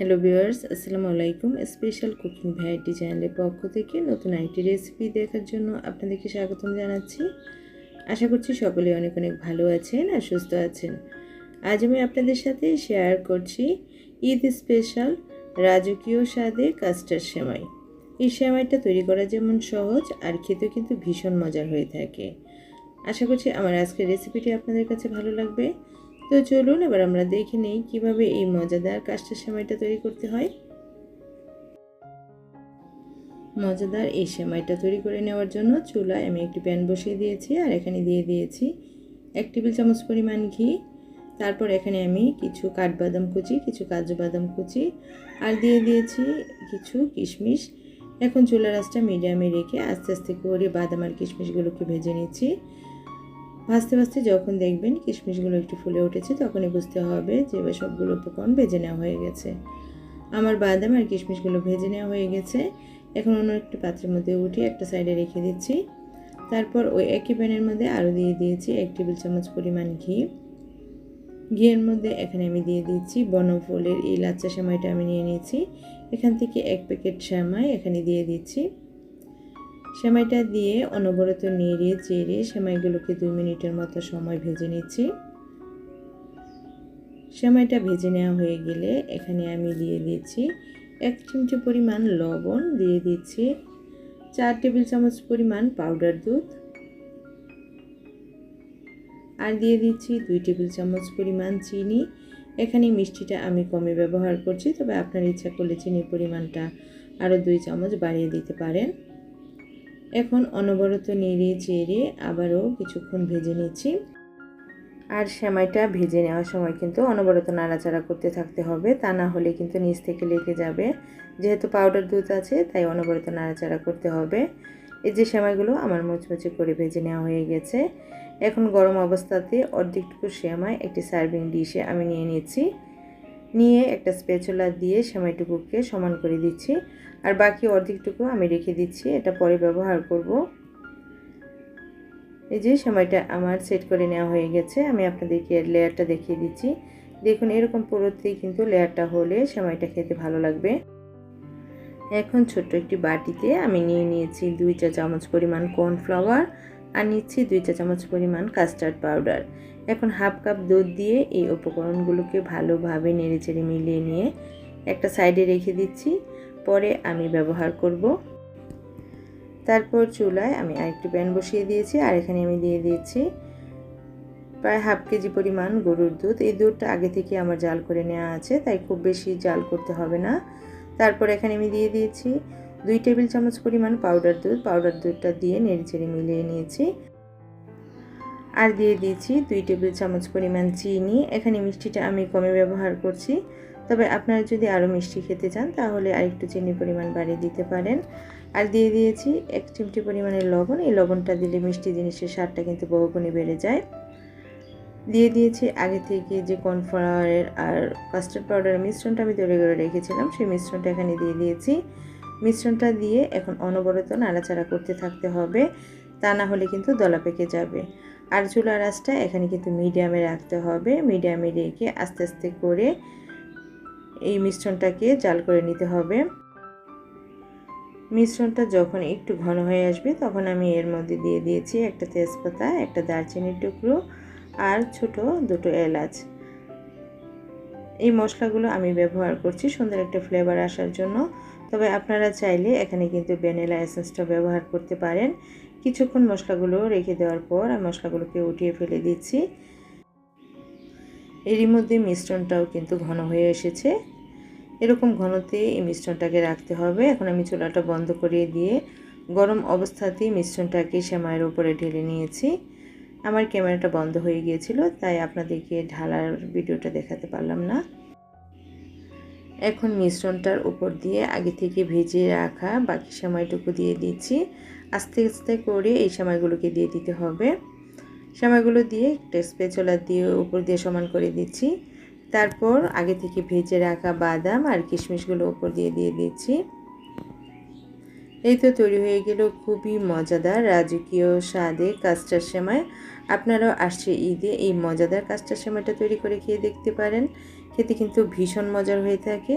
Hello viewers আসসালামু আলাইকুম। Special cooking variety চ্যানেলের পক্ষ থেকে নতুন আরেকটি রেসিপি দেখার জন্য আপনাদেরকে স্বাগতম জানাচ্ছি। আশা করছি সকলে অনেক অনেক ভালো আছেন আর সুস্থ আছেন। আজ আমি আপনাদের সাথে শেয়ার করছি ঈদ স্পেশাল রাজকীয় স্বাদে কাস্টার্ড সেমাই। এই সেমাইটা তৈরি করা যেমন সহজ, আর খেতেও কিন্তু ভীষণ মজার হয়ে থাকে। আশা করছি আমার আজকের রেসিপিটি আপনাদের কাছে ভালো লাগবে। তো চলুন, এবার আমরা দেখে নেই কীভাবে এই মজাদার কাস্টার সেমাইটা তৈরি করতে হয়। মজাদার এই সেমাইটা তৈরি করে নেওয়ার জন্য চুলায় আমি একটি প্যান বসিয়ে দিয়েছি আর এখানে দিয়ে দিয়েছি এক টেবিল চামচ পরিমাণ ঘি। তারপর এখানে আমি কিছু কাঠবাদাম কুচি, কিছু কাজু বাদাম কুচি আর দিয়ে দিয়েছি কিছু কিশমিশ। এখন চুলার আঁচটা মিডিয়ামে রেখে আস্তে আস্তে করে বাদাম আর কিশমিশগুলোকে ভেজে নিচ্ছি। ভাজতে ভাজতে যখন দেখবেন কিশমিশগুলো একটু ফুলে উঠেছে, তখনই বুঝতে হবে যে এবার সবগুলো উপকরণ ভেজে নেওয়া হয়ে গেছে। আমার বাদাম আর কিশমিশগুলো ভেজে নেওয়া হয়ে গেছে। এখন অন্য একটি পাত্রের মধ্যে উঠে একটা সাইডে রেখে দিচ্ছি। তারপর ওই একই প্যানের মধ্যে আরও দিয়ে দিয়েছি এক টেবিল চামচ পরিমাণ ঘি। ঘিয়ের মধ্যে এখানে আমি দিয়ে দিচ্ছি বনফলের এই লাচ্চা সেমাইটা আমি নিয়ে নিয়েছি। এখান থেকে এক প্যাকেট সেমাই এখানে দিয়ে দিচ্ছি। সেমাইটা দিয়ে অনবরত নেড়ে চেড়ে সেমাইগুলোকে দুই মিনিটের মতো সময় ভেজে নিচ্ছি। সেমাইটা ভেজে নেওয়া হয়ে গেলে এখানে আমি দিয়ে দিচ্ছি এক চিমটি পরিমাণ লবণ, দিয়ে দিচ্ছি চার টেবিল চামচ পরিমাণ পাউডার দুধ আর দিয়ে দিচ্ছি দুই টেবিল চামচ পরিমাণ চিনি। এখানে মিষ্টিটা আমি কমে ব্যবহার করছি, তবে আপনার ইচ্ছা করলে চিনির পরিমাণটা আরও দুই চামচ বাড়িয়ে দিতে পারেন। এখন অনবরত নেড়ে চেড়ে আবারও কিছুক্ষণ ভেজে নিচ্ছি। আর সেমাইটা ভেজে নেওয়ার সময় কিন্তু অনবরত নাড়াচাড়া করতে থাকতে হবে, তা না হলে কিন্তু নিচ থেকে লেগে যাবে। যেহেতু পাউডার দুধ আছে, তাই অনবরত নাড়াচাড়া করতে হবে। এই যে সেমাইগুলো আমার মুচমুচে করে ভেজে নেওয়া হয়ে গেছে। এখন গরম অবস্থাতে অর্ধেকটুকু সেমাই একটি সার্ভিং ডিশে আমি নিয়ে নিচ্ছি। নিয়ে একটা স্পেচুলা দিয়ে সেমাইটুকুকে সমান করে দিচ্ছি। আর বাকি অর্ধেকটুকু আমি রেখে দিচ্ছি। এটা পরে ব্যবহার করব। এই যে সময়টা আমার সেট করে নেওয়া হয়ে গেছে। আমি আপনাদেরকে লেয়ারটা দেখিয়ে দিচ্ছি। দেখুন, এরকম পুরোতেই কিন্তু লেয়ারটা হলে সময়টা খেতে ভালো লাগবে। এখন ছোট্ট একটি বাটিতে আমি নিয়ে নিয়েছি দুই চা চামচ পরিমাণ কর্নফ্লাওয়ার। আর নিচ্ছি দুই চা চামচ পরিমাণ কাস্টার্ড পাউডার এখন হাফ কাপ দুধ দিয়ে এই উপকরণগুলোকে ভালোভাবে নেড়েচেড়ে মিলিয়ে নিয়ে একটা সাইডে রেখে দিচ্ছি। পরে আমি ব্যবহার করব। তারপর চুলায় আমি আরেকটি প্যান বসিয়ে দিয়েছি আর এখানে আমি দিয়ে দিয়েছি প্রায় হাফ কেজি পরিমাণ গরুর দুধ। এই দুধটা আগে থেকে আমার জাল করে নেওয়া আছে, তাই খুব বেশি জাল করতে হবে না। তারপর এখানে আমি দিয়ে দিয়েছি দুই টেবিল চামচ পরিমাণ পাউডার দুধ, পাউডার দুধটা দিয়ে নেড়েচেড়ে মিলিয়ে নিয়েছি। আর দিয়ে দিয়েছি দুই টেবিল চামচ পরিমাণ চিনি। এখানে মিষ্টিটা আমি কমে ব্যবহার করছি। তবে আপনারা যদি আরও মিষ্টি খেতে চান, তাহলে আরেকটু চিনি পরিমাণ বাড়িয়ে দিতে পারেন। আর দিয়ে দিয়েছি এক চিমটি পরিমাণের লবণ। এই লবণটা দিলে মিষ্টি জিনিসের স্বাদটা কিন্তু বহুগুণে বেড়ে যায়। দিয়ে দিয়েছি আগে থেকে যে কর্নফ্লাওয়ারের আর কাস্টার্ড পাউডারের মিশ্রণটা আমি তৈরি করে রেখেছিলাম, সেই মিশ্রণটা এখানে দিয়ে দিয়েছি। মিশ্রণটা দিয়ে এখন অনবরত নাড়াচাড়া করতে থাকতে হবে, তা না হলে কিন্তু দলা পেকে যাবে। আর চুলার আঁচটা এখানে কিন্তু মিডিয়ামে রাখতে হবে। মিডিয়ামে রেখে আস্তে আস্তে করে এই মিশ্রণটাকে জাল করে নিতে হবে। মিশ্রণটা যখন একটু ঘন হয়ে আসবে, তখন আমি এর মধ্যে দিয়ে দিয়েছি একটা তেজপাতা, একটা দারচিনির টুকরো আর ছোট দুটো এলাচ। এই মশলাগুলো আমি ব্যবহার করছি সুন্দর একটা ফ্লেভার আসার জন্য। তবে আপনারা চাইলে এখানে কিন্তু ভ্যানিলা এসেন্সটা ব্যবহার করতে পারেন। কিছুক্ষণ মশলাগুলো রেখে দেওয়ার পর আমি মশলাগুলোকে উঠিয়ে ফেলে দিচ্ছি। এরই মধ্যে মিশ্রণটাও কিন্তু ঘন হয়ে এসেছে। এরকম ঘনতে এই মিশ্রণটাকে রাখতে হবে। এখন আমি চুলাটা বন্ধ করে দিয়ে গরম অবস্থাতেই মিশ্রণটাকে সেমাইয়ের উপরে ঢেলে নিয়েছি। আমার ক্যামেরাটা বন্ধ হয়ে গিয়েছিল, তাই আপনাদেরকে ঢালার ভিডিওটা দেখাতে পারলাম না। এখন মিশ্রণটার উপর দিয়ে আগে থেকে ভেজে রাখা বাকি সময়টুকু দিয়ে দিচ্ছি। আস্তে আস্তে করে এই সময়গুলোকে দিয়ে দিতে হবে। সময়গুলো দিয়ে একটা স্পেচলা দিয়ে উপর দিয়ে সমান করে দিচ্ছি। তারপর আগে থেকে ভেজে রাখা বাদাম আর কিশমিশগুলো উপর দিয়ে দিয়ে দিচ্ছি। এই তো তৈরি হয়ে গেল খুবই মজাদার রাজকীয় স্বাদে কাস্টার সেমাই আপনারাও আসছে ঈদে এই মজাদার কাস্টার সেমাইটা তৈরি করে খেয়ে দেখতে পারেন। খেতে কিন্তু ভীষণ মজার হয়ে থাকে।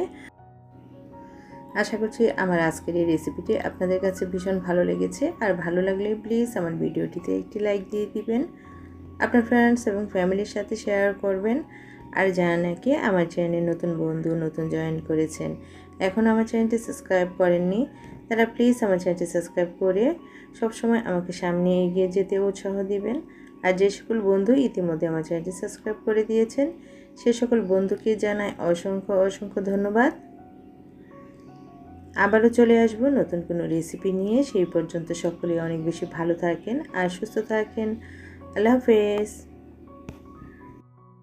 আশা করছি আমার আজকের এই রেসিপিটি আপনাদের কাছে ভীষণ ভালো লেগেছে। আর ভালো লাগলে প্লিজ আমার ভিডিওটিতে একটি লাইক দিয়ে দিবেন। আপনার ফ্রেন্ডস এবং ফ্যামিলির সাথে শেয়ার করবেন। আর যারা নাকি আমার চ্যানেলে নতুন বন্ধু, নতুন জয়েন করেছেন, এখন আমার চ্যানেলটি সাবস্ক্রাইব করেননি, তারা প্লিজ আমার চ্যানেলটি সাবস্ক্রাইব করে সবসময় আমাকে সামনে এগিয়ে যেতে উৎসাহ দিবেন। আর যে সকল বন্ধু ইতিমধ্যে আমার চ্যানেলটি সাবস্ক্রাইব করে দিয়েছেন সে সকল বন্ধুকে জানায় অসংখ্য অসংখ্য ধন্যবাদ। আবারও চলে আসব নতুন কোনো রেসিপি নিয়ে। সেই পর্যন্ত সকলে অনেক বেশি ভালো থাকেন আর সুস্থ থাকেন। আল্লাহ হাফেজ।